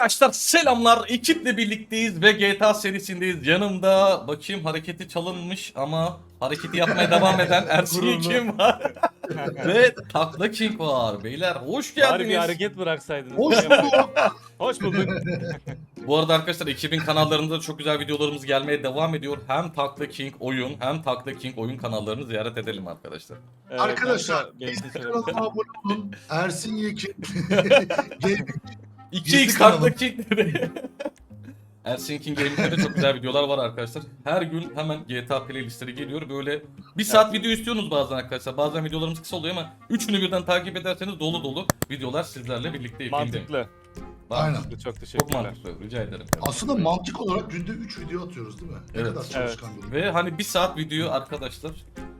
Arkadaşlar selamlar. Ekiple birlikteyiz ve GTA serisindeyiz. Yanımda bakayım hareketi çalınmış ama hareketi yapmaya devam eden Ersin kim var? ve Takla King var. Beyler hoş Bari bir geldiniz. hareket bıraksaydınız. Hoş bulduk. Hoş bulduk. Bu arada arkadaşlar ekibin kanallarında da çok güzel videolarımız gelmeye devam ediyor. Hem Takla King oyun hem Takla King oyun kanallarını ziyaret edelim arkadaşlar. Evet, Arkadaşlar biz kanalıma abone olun. Ersin Yekin. Gaming. 2x Gizli Takla kanalım. King dedi. Ersin King Gaming'de de çok güzel videolar var arkadaşlar. Her gün hemen GTA playlistleri geliyor. Böyle bir saat video istiyorsunuz bazen arkadaşlar. Bazen videolarımız kısa oluyor ama üçünü birden takip ederseniz dolu dolu videolar sizlerle birlikte. Mantıklı. Aynen. Çok Çok teşekkürler. mantıklı. Rica ederim. Aslında mantık olarak günde 3 video atıyoruz değil mi? Ne Evet. kadar çalışkan bir Ve hani bir saat video arkadaşlar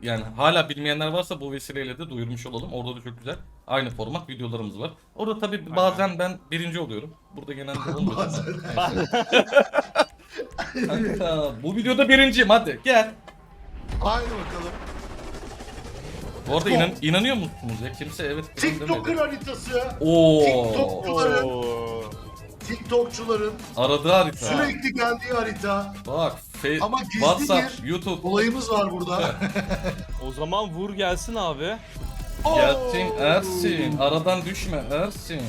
yani hala bilmeyenler varsa bu vesileyle de duyurmuş olalım. Orada da çok güzel aynı format videolarımız var. Orada tabii bazen ben birinci oluyorum. Burada genelde olmuyor. Bazen. Kanka, bu videoda birinciyim hadi gel. Haydi bakalım. Bu arada inan, inanıyor musunuz ya? Kimse evet TikToker demedi. haritası. Oo. TikTokçuların, Oo. TikTokçuların Aradığı harita. sürekli geldiği harita. Bak. Fe- Ama gizli WhatsApp, YouTube. Olayımız var burada. O zaman vur gelsin abi. Gelsin Ersin. Aradan düşme Ersin.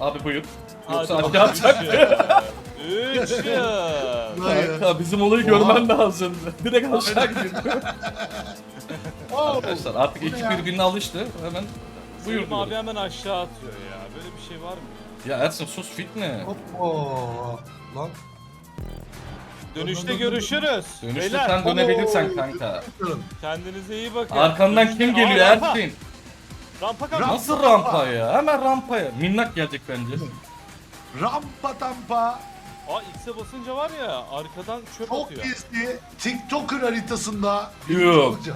Abi buyur. Yoksa Hadi aşağı atacak. Üç yıl. Hayır. Kanka bizim olayı Oha. görmen lazım. Direkt aşağı gidiyor. Oo. Arkadaşlar artık Bu ne ekip ya? birbirine alıştı. Hemen buyur Selim abi hemen aşağı atıyor ya. Böyle bir şey var mı? Ya Ersin sus fitne. Hoppa. Lan. Dönüşte görüşürüz. Dönüşte Beyler sen dönebilirsen kanka. kendinize iyi bakın. Arkandan kim geliyor Aa, rampa. Ersin? Rampa kanka. Rampa. Nasıl rampa ya? Hemen rampaya. Minnak gelecek bence. Rampa tampa. Aa X'e basınca var ya arkadan çöp Çok atıyor. gizli TikToker haritasında. Yok.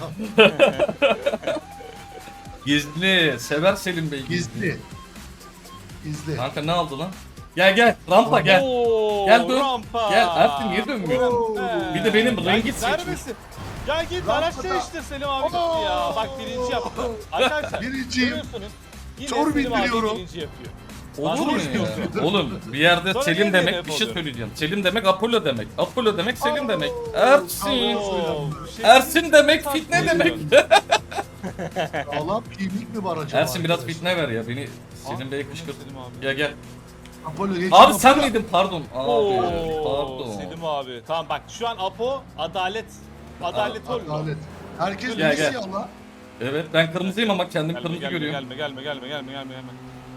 Gizli. Sever Selim Bey. Gizli. Gizli. Kanka ne aldı lan? Gel gel rampa gel. Oo, Gel dön. Rampa. Gel Ersin niye dönmüyor? Oo. Bir de benim Ya rengi git, seçmiş. neredesin? Gel git Rampada. araç değiştir Selim abi gitti ya. Bak birinci yaptı. Arkadaşlar Birinciyim. görüyorsunuz. Yine Çor Selim abi bindiriyorum. birinci yapıyor. Olur mu ya? Oğlum bir yerde Sonra Selim demek DNF bir şey oluyor? söyleyeceğim. Selim demek Apollo demek. Apollo demek Selim demek. Ersin. Oo. Bir şey- Ersin demek fitne demek. Sağlam kimlik mi var acaba? Ersin biraz arkadaş? fitne ver ya beni Selim Bey'e kışkırt. Selim abi. Gel gel. Apollo geç. Abi sen miydin? Pardon. Abi. Oo, Pardon. Selim abi. Tamam bak şu an Apo adalet. Adalet oyunu. Adalet. Herkes Gel, birisi gel. Allah. Evet ben kırmızıyım ama kendim Gelme, kırmızı gelme, görüyorum. Gelme gelme gelme gelme gelme gelme.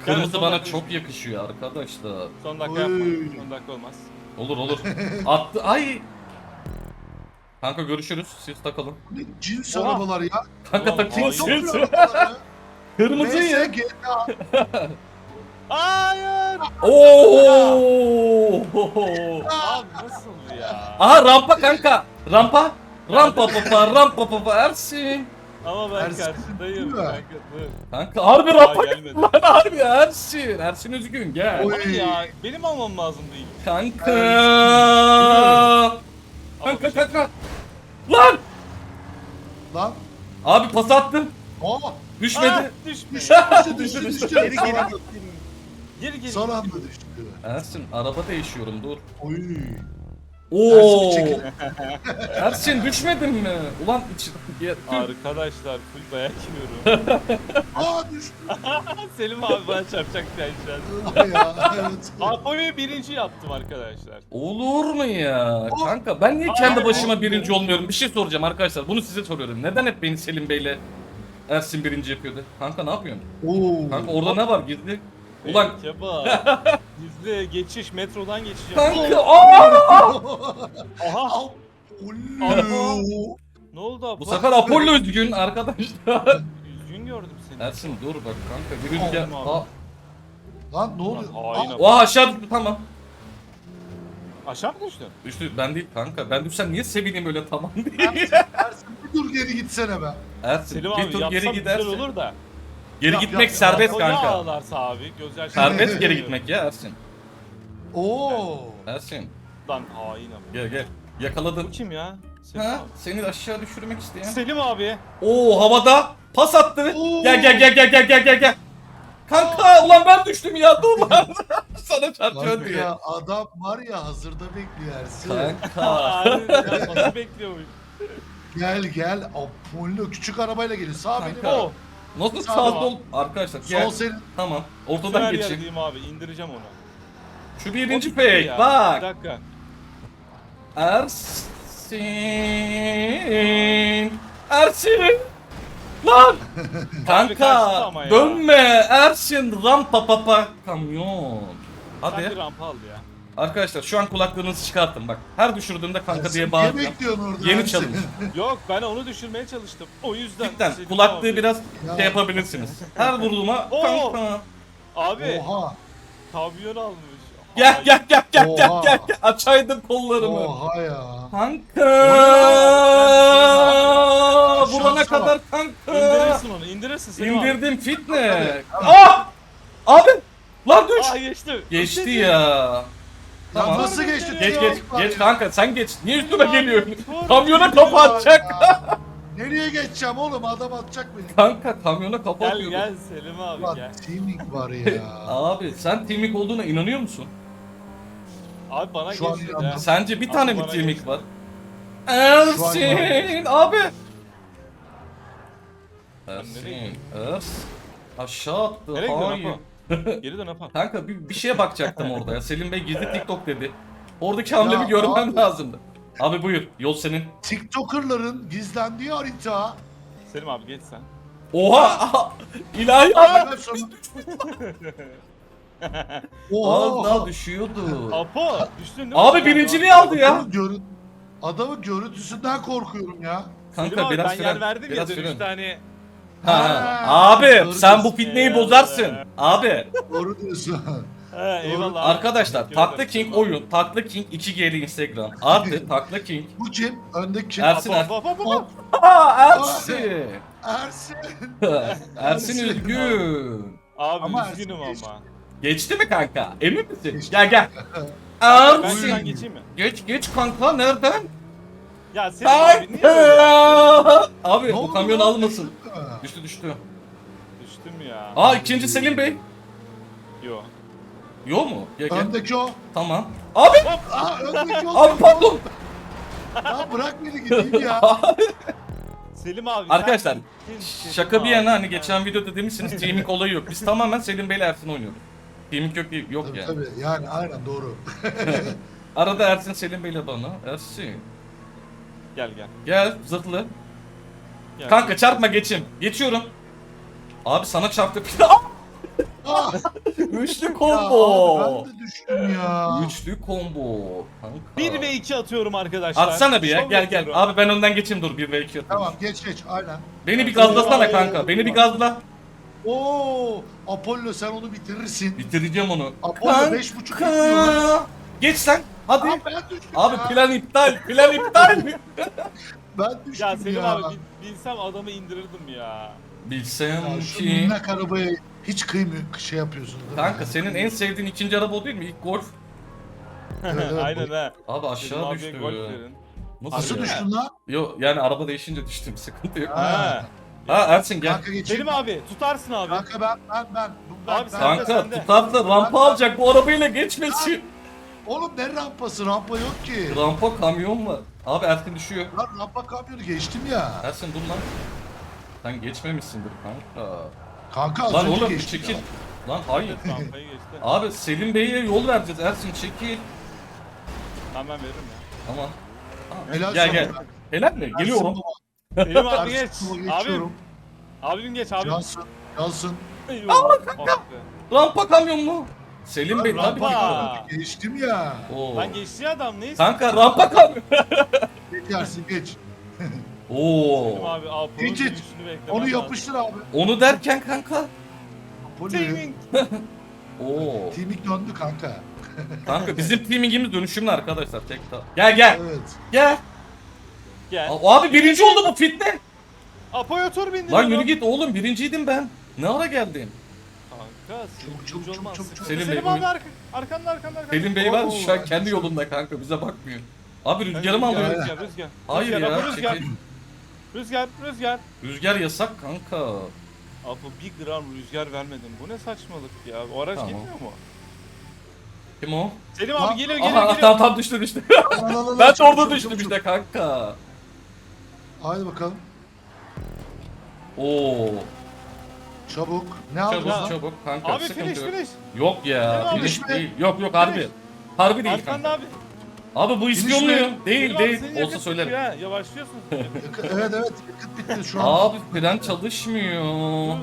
Kırmızı son bana dakika- çok yakışıyor arkadaşlar. Son dakika Oy. yapma. Son dakika olmaz. Olur olur. Attı. Ay. Kanka görüşürüz. Siz takalım. Ne cins Oha. arabalar ya. Kanka Ulan, takayım. Çok siz. arabalar ya. Kırmızı ya. Neyse GTA. Hayır. Oo. Abi nasıl ya? Aha rampa kanka. Rampa. Rampa papa, rampa papa Ersin. Ama ben Ersin karşıdayım. değil mi? Kanka dur. Kanka harbi rampa gelmedi. lan harbi Ersin. Ersin üzgün gel. Oy. Abi ya benim almam lazım değil. Kanka. Kanka kanka. Lan. Lan. Abi pas attım. Aa. Düşmedi. Ah, düşmüş. Düştü düştü düştü. Geri geri. Geri geri. Son anda düştü. Ersin araba değişiyorum dur. Oy. Oo. Ersin düşmedin mi? Ulan içi... Ya, tüh. Arkadaşlar full dayak yiyorum. Aa düştü. Selim abi bana çarpacak yani şu an. ya evet. Apo'yu birinci yaptım arkadaşlar. Olur mu ya? Kanka ben niye kendi başıma birinci olmuyorum? Bir şey soracağım arkadaşlar. Bunu size soruyorum. Neden hep beni Selim Bey'le Ersin birinci yapıyordu? Kanka ne yapıyorsun? Oo. Kanka orada ne var gizli? Ulan Keba. Gizli geçiş metrodan geçeceğim. kanka aa! Aha. Oley. Ne oldu Apo? Bu sefer Apollo üzgün arkadaşlar. Üzgün gördüm seni. Ersin dur bak kanka bir rüzgar. Abi. Aa, Lan ne oluyor? Hain Aa. Oha aşağı düştü tamam. Aşağı mı düştün? Düştü ben değil kanka. Ben düşsem niye sevineyim öyle tamam diye. Ersin dur geri gitsene be. Ersin Selim bir abi tur yapsam geri güzel giderse. olur da. Geri Yap, gitmek yap, serbest Koca kanka. ağlarsa abi gözyaşı. Serbest geri gitmek ya Ersin. Oo. Ersin Lan hain Apo. gel gel. Yakaladın. Bu kim ya? Selim Ha? abi. Seni aşağı düşürmek isteyen. Selim abi. Oo havada pas attı. Oo. Gel gel gel gel gel gel gel gel. Kanka ulan ben düştüm ya dur lan. Sana çarpıyor diye. Kanka adam var ya hazırda bekliyor Ersin. Kanka. Abi nasıl bekliyormuş? Gel gel. Apollo küçük arabayla geliyor. Sağ benim. Kanka. O. Nasıl Sağ sağ ol. sol? Arkadaşlar Sol gel. senin. Tamam. Her Ortadan geçeyim. yerdeyim abi indireceğim onu. Şu birinci ya. Bir Bak. dakika. Ersin. Ersin. Lan. Kanka ama ya. dönme Ersin rampa papa kamyon. Hadi. rampa aldı ya. Arkadaşlar şu an kulaklığınızı çıkartın bak. Her düşürdüğümde kanka diye niye bağıracağım. bekliyorsun orada Yeni challenge. Yok ben onu düşürmeye çalıştım. O yüzden. Cidden Selim kulaklığı abi. biraz Ya. şey yapabilirsiniz. Her vurduğuma Oo. kanka. Abi Oha. kamyon almış. Gel gel gel gel gel Oha. gel gel açaydım kollarımı. Oha ya. Kanka. Vurana sağ. kadar kanka. İndirirsin onu indirirsin Selim abi. İndirdim fitne. Aa! Abi! Lan düş. Aa geçti. Geçti ya. Tamam. nasıl geçti? Geç geç geç kanka sen geç. Niye üstüme geliyorsun? Kamyona kapı atacak. Nereye geçeceğim oğlum? Adam atacak beni. Kanka kamyona kapı Gel gel Selim abi Ulan gel. teaming var ya. Abi sen teaming olduğuna inanıyor musun? Abi bana Şu an geçti ya. Sence bir Abi tane mi bana geçti. var? Ersin abi. Ersin. Ers. Aşağı attı. Nereye gidiyorsun Hayır. Apo? Geri dön Apo. Kanka bir, bir şeye bakacaktım orada ya. Selim Bey gizli TikTok dedi. Oradaki hamlemi Ya görmem abi. lazımdı. Abi buyur. Yol senin. TikToker'ların gizlendiği harita. Selim abi geç sen. Oha! İlahi abi. Ben sonra... Az Oha. daha düşüyordu. Apo düştün değil mi? Abi birinciliği aldı ya. Adamın, görün... Adamın görüntüsünden korkuyorum ya. Selim Kanka abi biraz ben fren. yer verdim biraz ya fren. dönüşte hani. Ha, Ha, abi doğru sen bu diyorsun. fitneyi Ya. bozarsın. Abi Doğru diyorsun. He eyvallah. arkadaşlar Teşekkür Takla ederim. King oyun. Takla King 2G'li Instagram. Artı Takla King. Bu kim? Öndeki kim? Ersin Apo Er. Apo Apo Apo. Aa Ersin. Ersin. Ersin Ersin. üzgün. Abi Ama üzgünüm Ersin ama. Geçti mi kanka? Emin misin? Geçti. Gel gel. Ben şuradan Ersin. geçeyim mi? Geç geç kanka nereden? Ya Selim abi niye böyle yaptın? Kanka. Abi Ne bu oldu kamyon lan? almasın. Düştü düştü. Düştüm ya. Aa ikinci Selim Bey. Yo. Yo mu? Gel gel. Öndeki o. Tamam. Abi. Aa öndeki o. Abi pardon. Ya bırak beni gideyim ya. Selim abi. Arkadaşlar, Selim Şaka bir abi, yana hani geçen videoda demişsiniz teaming olayı yok. Biz tamamen Selim Bey'le Ersin oynuyoruz. Teaming yok yok Tabii yani. tabii yani aynen doğru. Arada Ersin Selim Bey'le bana. Ersin. Gel gel. Gel zırhlı. Gel. Kanka çarpma geçim. Geçiyorum. Abi sana çarptı. Ah, Üçlü ya combo. abi ben de düştüm ya. Üçlü combo. Kanka. 1 ve 2 atıyorum arkadaşlar. Atsana bir ya Şov gel gel. yapıyorum. Abi ben önden geçeyim dur 1 ve 2 atayım. Tamam geç geç aynen. Beni bir gazlasana kanka. Beni bir gazla. Oo Apollo sen onu bitirirsin. Bitireceğim onu. Apollo beş buçuk gidiyor. Kanka. Geç sen. Hadi. Abi ben düştüm Abi ya. plan iptal. Plan iptal. Ben düştüm Ya ya. Selim abi bil- bilsem adamı indirirdim ya. Bilsem Ya şu ki. minnak arabaya hiç kıymıyor şey yapıyorsun. değil mi? Kanka senin en sevdiğin ikinci araba o değil mi? İlk Golf. Evet, evet, Aynen ha. Abi Selim aşağı abiye düştü. gol verin. Nasıl, düştün lan? Yo yani araba değişince düştüm sıkıntı yok. Ha. Ha. Ersin gel. Kanka geçeyim. Selim abi tutarsın abi. Kanka ben ben ben. ben, Abi ben- sen- Kanka sende. tutarsa rampa Ben- alacak bu arabayla geçmesin. Oğlum ne rampası rampa yok ki. Rampa kamyon var. Abi Ersin düşüyor. Lan rampa kamyonu geçtim ya. Ersin dur lan. Sen geçmemişsindir kanka. Kanka az Lan önce oğlum geçtim çekil. ya. Lan hayır. Rampayı geçti. Abi Selim Bey'e yol vereceğiz Ersin çekil. Tamam ben veririm ya. Tamam. Helal Gel sana gel. be. Helal mi? Geliyorum. Selim abi geç. Abim. geçiyorum. Abim geç abim. Yansın. Yansın. Eyvallah. Ah be. Rampa kamyon mu? Selim Bey tabii ki. Rampa. Geçtim ya. Oo. Lan geçti adam neyse. Kanka rampa kamyon. Geçersin geç. Selim Oo. abi Apo'nun Geç, geç. dönüşünü beklemen Onu lazım. yapıştır abi. Onu derken kanka. Timing. Oo. Timik döndü kanka. Kanka bizim teamingimiz dönüşümlü arkadaşlar. Tek ta. Gel gel. Evet. Gel. Gel. A- Abi birinci oldu bu fitne. Apo'ya tur bindir. Lan yürü git oğlum birinciydim ben. Ne ara geldin? Çabuk, Selim çabuk, olmaz. çabuk, çabuk. Selim Selim Bey, abi arka, arkanda arkanda arkanda. Selim Bey var şu an kendi çok- yolunda kanka bize bakmıyor. Abi Rüzgarı mı alıyor? Rüzgar rüzgar. Hayır rüzgar, ya rüzgar. Rüzgar rüzgar. Rüzgar yasak kanka. Apo 1 gram rüzgar vermedim. Bu ne saçmalık ya? O araç Tamam. gitmiyor mu? Kim o? Selim Lan- abi geliyor geliyor Aha geliyor. tam tam düştü düştü. Lan, lan, lan, ben de çabuk, orada düştüm işte kanka. Haydi bakalım. Oo. Çabuk. Ne aldın Çabuk lan? çabuk kanka. Abi sıkıntı finish yok. finish. Yok ya. Finish Finish mi? değil. Yok yok harbi. Finish. Harbi değil Arkanda kanka. abi. Abi bu mi? Değil abi değil. seni Olsa yakıt söylerim. ha, Yavaşlıyorsun. Yakıt- Evet evet. Yakıt bitti şu an. Abi fren çalışmıyor.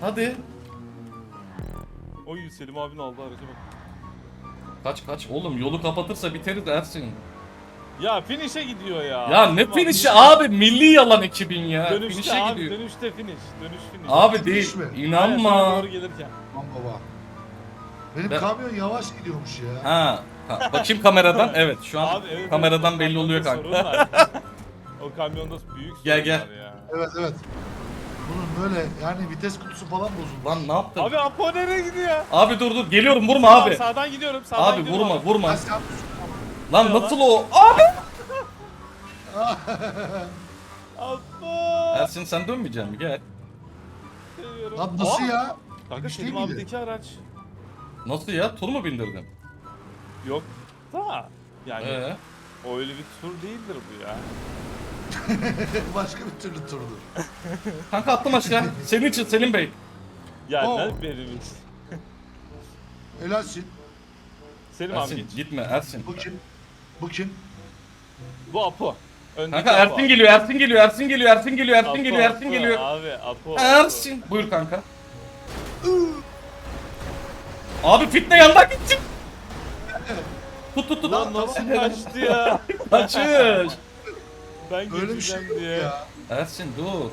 Hadi. Oy Selim abinin aldı aracı bak. Kaç kaç. Oğlum yolu kapatırsa biteriz Ersin. Ya finish'e gidiyor ya. Ya ne abi, finish'i abi milli yalan ekibin ya. Dönüşte Finish'e abi gidiyor. dönüşte finish. Dönüş finish. Abi Finish değil. mi? Aynen, sana İnanma. Doğru gelirken. Aman baba. Benim Ben- kamyon yavaş gidiyormuş ya. Ha. ka- Bakayım kameradan. Evet şu an Abi evet, kameradan evet, belli o oluyor kanka. sorun var. o kamyonda büyük sorun Gel, gel. var ya. Evet evet. Bunun böyle yani vites kutusu falan bozuldu. Lan ne yaptın? Abi, Abi Apo nereye gidiyor? dur dur geliyorum vurma abi. Sağdan gidiyorum. Sağdan Abi gidiyorum vurma vurma. Ha, sen- Lan nasıl o? Abi. Apo. Ersin sen dönmeyeceksin mi? Gel. Seviyorum. Lan nasıl Aa! ya? Kanka Selim değil miydi? abideki araç. Nasıl ya? Tur mu bindirdin? Yok da. Yani Ee? o öyle bir tur değildir bu ya. Başka bir türlü turdu. Kanka attım aşağı. Senin için Selim Bey. Ya Oo. ne berimiz. Helalsin. Selim abi Ersin geç. gitme Ersin. Bu kim? Bu kim? Bu Apo. Öndeki Kanka Apo. Ersin geliyor, Ersin geliyor, Ersin geliyor, Ersin geliyor, Ersin Apo, geliyor, Ersin Apo, geliyor. Abi Apo. Ersin. Buyur kanka. Abi fitne yandan gitti. Tut tut tut. Lan nasıl kaçtı ya? Kaçış. Ben Öyle bir şey yok diye. ya. Ersin dur.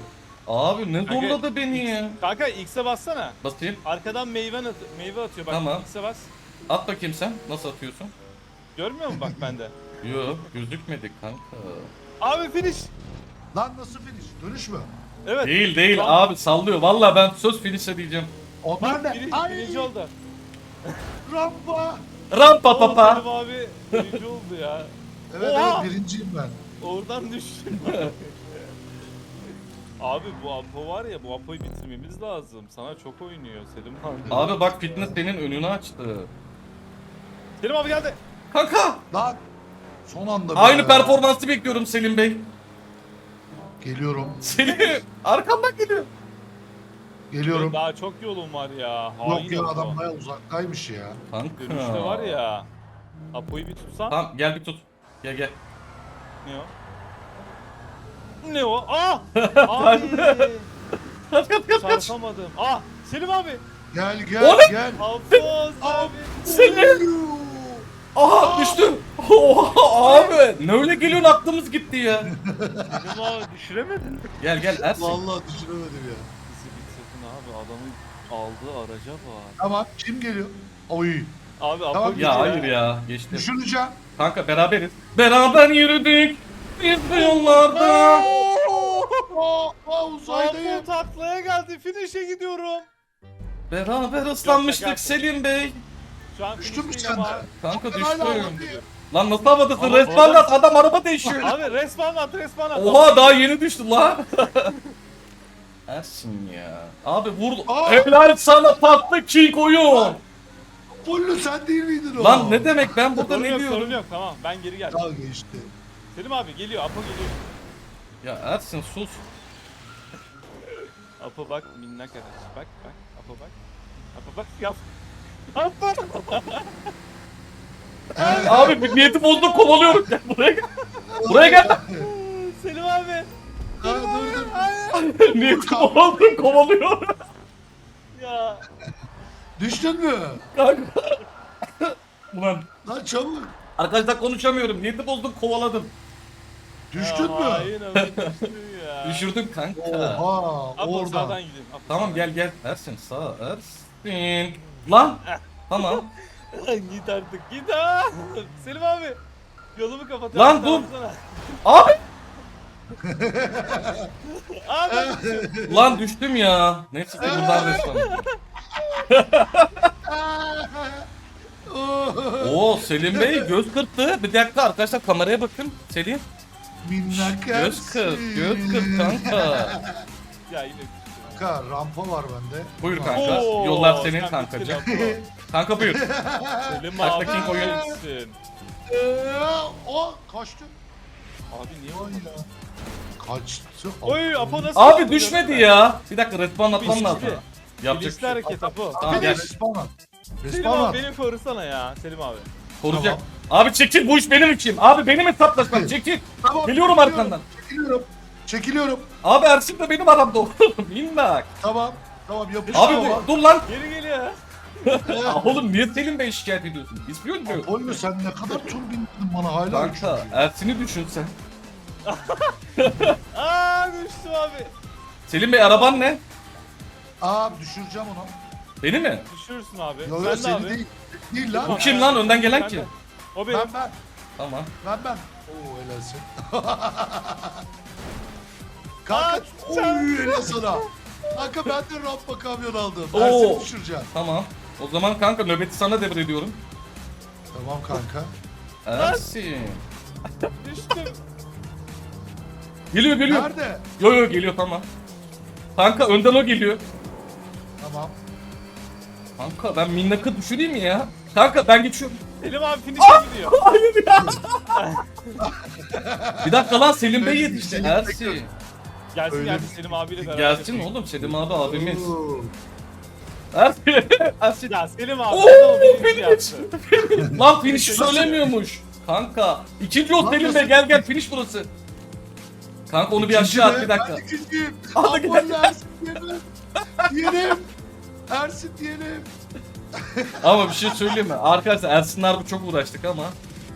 Abi ne Kanka, zorladı beni ya. Kanka X'e bassana. Basayım. Arkadan meyve, at meyve atıyor bak. Tamam. X'e bas. At bakayım sen. Nasıl atıyorsun? Görmüyor musun bak bende? Yok gözükmedi kanka. Abi finish. Lan nasıl finish? Dönüş mü? Evet. Değil değil Lan. abi sallıyor. Vallahi ben söz finish'e diyeceğim. Onlar ne? biri, Ay birinci oldu. rampa. Rampa papa. Selim abi birinci oldu ya. Evet Oha! evet birinciyim ben. Oradan düştüm. abi bu Apo var ya bu Apo'yu bitirmemiz lazım. Sana çok oynuyor Selim abi. Abi bak fitness senin önünü açtı. Selim abi geldi. Kanka. Lan son anda. Aynı performansı bekliyorum Selim Bey. Geliyorum. Selim arkamdan geliyor. Geliyorum. Daha çok yolum var ya. Hain Yok ya Apo. adam baya uzaktaymış ya. Kanka. Dönüşte var ya. Apo'yu bir tutsan. Tamam gel bir tut. Gel gel. Ne o? Ne o? Ah! Abi! Kaç kaç kaç kaç. Çarpamadım. Ah! Selim abi! Gel gel O ne? gel. Apo abi! Selim. Aha düştü. Oha abi. Ne öyle geliyorsun aklımız gitti ya. Selim abi düşüremedin. Gel gel Ersin. Vallahi düşüremedim ya. Bizi bitirdin abi. Adamın aldığı araca bak. Tamam kim geliyor? Oy. Abi Apo Tamam, gidiyor Ya hayır ya geçti. Düşüreceğim. Kanka beraberiz. Beraber yürüdük. Biz bu yollarda. Aa, aa, Apo uzaydayım. taklaya geldi. Finish'e gidiyorum. Beraber ıslanmıştık Selim Bey. Şu an Düştün mü sen de? Kanka düştüm. Lan nasıl havadasın? Ama Respawn orada- at adam araba değişiyor. Abi respawn at respawn at. Oha daha yeni düştü lan. Ersin ya. Abi vur. Aa! Helal sana tatlı king oyun. Fullu sen değil miydin o? Lan ne demek ben burada Sorun ne yok sorun diyorum? yok tamam ben geri geldim. Dalga geçti. Selim abi geliyor Apo geliyor. Ya Ersin sus. Apo bak minnak araç. Bak bak Apo bak. Apo bak yap. Abi bir niyeti bozdum kovalıyorum. Gel buraya gel. Buraya gel. Selim abi. Ha, dur dur. niyeti bozdum kovalıyorum. Ya. Düştün mü? Kanka. Ulan Lan çabuk. arkadaşlar konuşamıyorum. Niyeti bozdum kovaladım. Düştün ya, mü? Hain abi düştün ya. Düşürdüm kanka. Oha Apo oradan. gideyim. Apo, Tamam sağdan. gel gel. Ersin sağ Ersin. Lan. Tamam. git artık git ha. Selim abi. Yolumu kapat. Lan dur. Abi. Abi. Lan düştüm ya. Neyse ki buradan resmen. Oo Selim Bey göz kırptı. Bir dakika arkadaşlar kameraya bakın. Selim. Minnak Göz kırp. Göz kırp kanka. ya yine. Kanka rampa var bende. Buyur kanka. Oo, Yollar senin sen kankacığım. Kanka buyur. Selim Takla abi King oyun- oyuncusun. Ee, o kaçtı. Abi niye Ay oldu? ya. Kaçtı. Oy Apo nasıl? Abi düşmedi ya. Bir dakika respawn atmam Bilinçli. lazım. Yapacak Bilinçli bir şey. yok. hareket Apo. Tamam gel. Respawn at. Selim Respawn abi beni korusana ya Selim abi. Koruyacak. Abi çekil bu iş benim için. Abi benim hesaplaşmam çekil. Tamam, çekiliyorum, arkandan. Çekiliyorum. Çekiliyorum. Abi Ersin de benim aramda oğlum. Minnak. Tamam. Tamam yapış. Abi dur, lan. Geri geliyor. Aa, Oğlum niye Selim Bey şikayet ediyorsun? İspiyon diyor. Apollo sen ne kadar tur bindin bana hala Kanka uçuyorsun. Ersin'i düşün sen. Aa düştüm abi. Selim Bey araban ne? Aa düşüreceğim onu. Beni mi? Düşürürsün abi. Yo yo Sen de seni abi. değil. Değil lan. Bu kim lan önden gelen Sen kim? de. O benim. Ben ben. Tamam. Ben ben. Oo helalsin. Kanka oy sana. Kanka ben de rampa kamyon aldım. Oo. Ersin'i düşüreceğim. Tamam. O zaman kanka nöbeti sana devrediyorum. Tamam kanka. Ersin. Düştüm. Geliyor geliyor. Nerede? Yo yo geliyor tamam. Kanka önden o geliyor. Tamam. Kanka ben minnakı düşüreyim mi ya? Kanka ben geçiyorum. Selim abi finish'e gidiyor. Hayır ya. bir dakika lan Selim Bey yetişti. Ersin. Gelsin Öyle gelsin Selim abiyle beraber. Gelsin yapayım. oğlum Selim abi abimiz. Oo. Ersin. Ersin. Ya Selim abi. Oo, adamı birinci finish. yaptı. Lan finish'i söylemiyormuş. Kanka. ikinci o Lan Selim Bey gel gel finish burası. Kanka onu bir aşağı at bir dakika. İkinciyim. Hadi Apollo Ersin diyelim. Diyelim. Ersin diyelim. Ama bir şey söyleyeyim mi? Arkadaşlar Ersin'le harbi çok uğraştık ama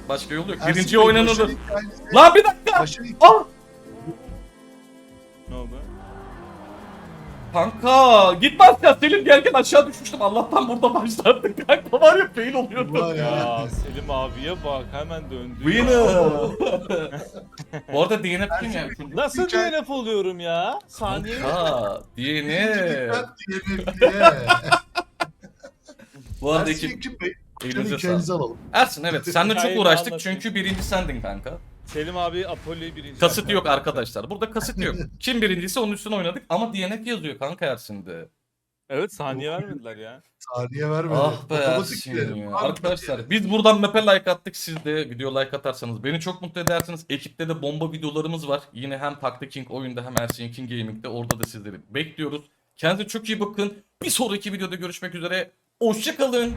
başka yolu yok. Ersin Birinci Bey, oynanılır. başarı hikayesi- Lan bir dakika. başarı hikayesi- Kanka gitmez ya Selim gelken aşağı düşmüştüm. Allah'tan burada başlardık. Kanka var ya fail oluyordu. Vay ya. Ya Selim abiye bak hemen döndü. Winner. Bu arada DNF kim ya? Nasıl Hikaye- DNF oluyorum ya? Saniye. Ha, DNF. Bu arada Ersin ekip Bey. elinize sağlık. hikayenizi alalım. Ersin evet seninle çok Hikayeyi uğraştık anlatayım. çünkü birinci sendin kanka. Selim abi Apollo'yu birinci Kasıt yaptı. yok arkadaşlar. Burada kasıt yok. Kim birinciyse onun üstüne oynadık ama DNF yazıyor kanka Ersin'de. Evet saniye vermediler ya. Saniye vermedi. Ah be Otomatik Ersin Arkadaşlar biz buradan map'e like attık. Siz de video like atarsanız beni çok mutlu edersiniz. Ekipte de bomba videolarımız var. Yine hem Takta King oyunda hem Ersin King Gaming'de. Orada da sizleri bekliyoruz. Kendinize çok iyi bakın. Bir sonraki videoda görüşmek üzere. Hoşçakalın.